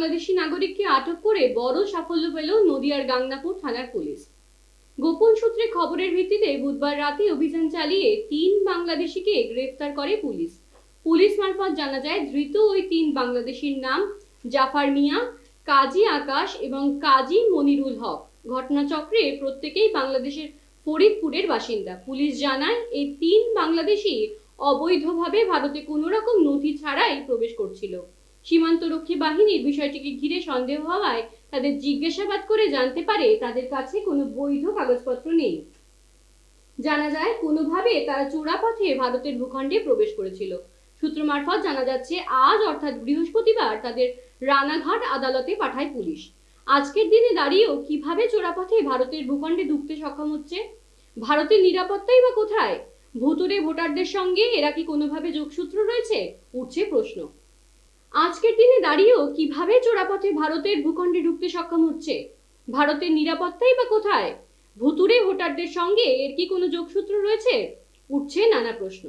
বাংলাদেশি নাগরিককে আটক করে বড় সাফল্য পেল নদিয়ার গাংনাপুর থানার পুলিশ। গোপন সূত্রে খবরের ভিত্তিতে বুধবার রাতে অভিযান চালিয়ে তিন বাংলাদেশিকে গ্রেফতার করে পুলিশ। পুলিশ মারফত জানা যায়, ধৃত ওই তিন বাংলাদেশির নাম জাফর মিয়া, কাজী আকাশ এবং কাজী মনিরুল হক। ঘটনাচক্রে প্রত্যেকেই বাংলাদেশের ফরিদপুরের বাসিন্দা। পুলিশ জানায়, এই তিন বাংলাদেশি অবৈধভাবে ভারতে কোনো রকম নথি ছাড়াই প্রবেশ করছিল। সীমান্তরক্ষী বাহিনীর বিষয়টিকে ঘিরে সন্দেহ হওয়ায় তাদের জিজ্ঞাসাবাদ করে জানতে পারে তাদের কাছে কোনো বৈধ কাগজপত্র নেই। জানা যায়, কোনোভাবে তারা চোরাপথে ভারতের ভূখণ্ডে প্রবেশ করেছিল। সূত্র মারফত জানা যাচ্ছে, আজ অর্থাৎ বৃহস্পতিবার তাদের রানাঘাট আদালতে পাঠায় পুলিশ। আজকের দিনে দাঁড়িয়েও কীভাবে চোরাপথে ভারতের ভূখণ্ডে ঢুকতে সক্ষম হচ্ছে? ভারতের নিরাপত্তাই বা কোথায়? ভুতুরে ভোটারদের সঙ্গে এরা কি কোনোভাবে যোগসূত্র রয়েছে? উঠছে প্রশ্ন। দিনে দাঁড়িয়েও কীভাবে চোরাপথে ভারতের ভূখণ্ডে ঢুকতে সক্ষম হচ্ছে? ভারতের নিরাপত্তাই বা কোথায়? ভুতুরে ভোটারদের সঙ্গে এর কি কোনো যোগসূত্র রয়েছে? উঠছে নানা প্রশ্ন।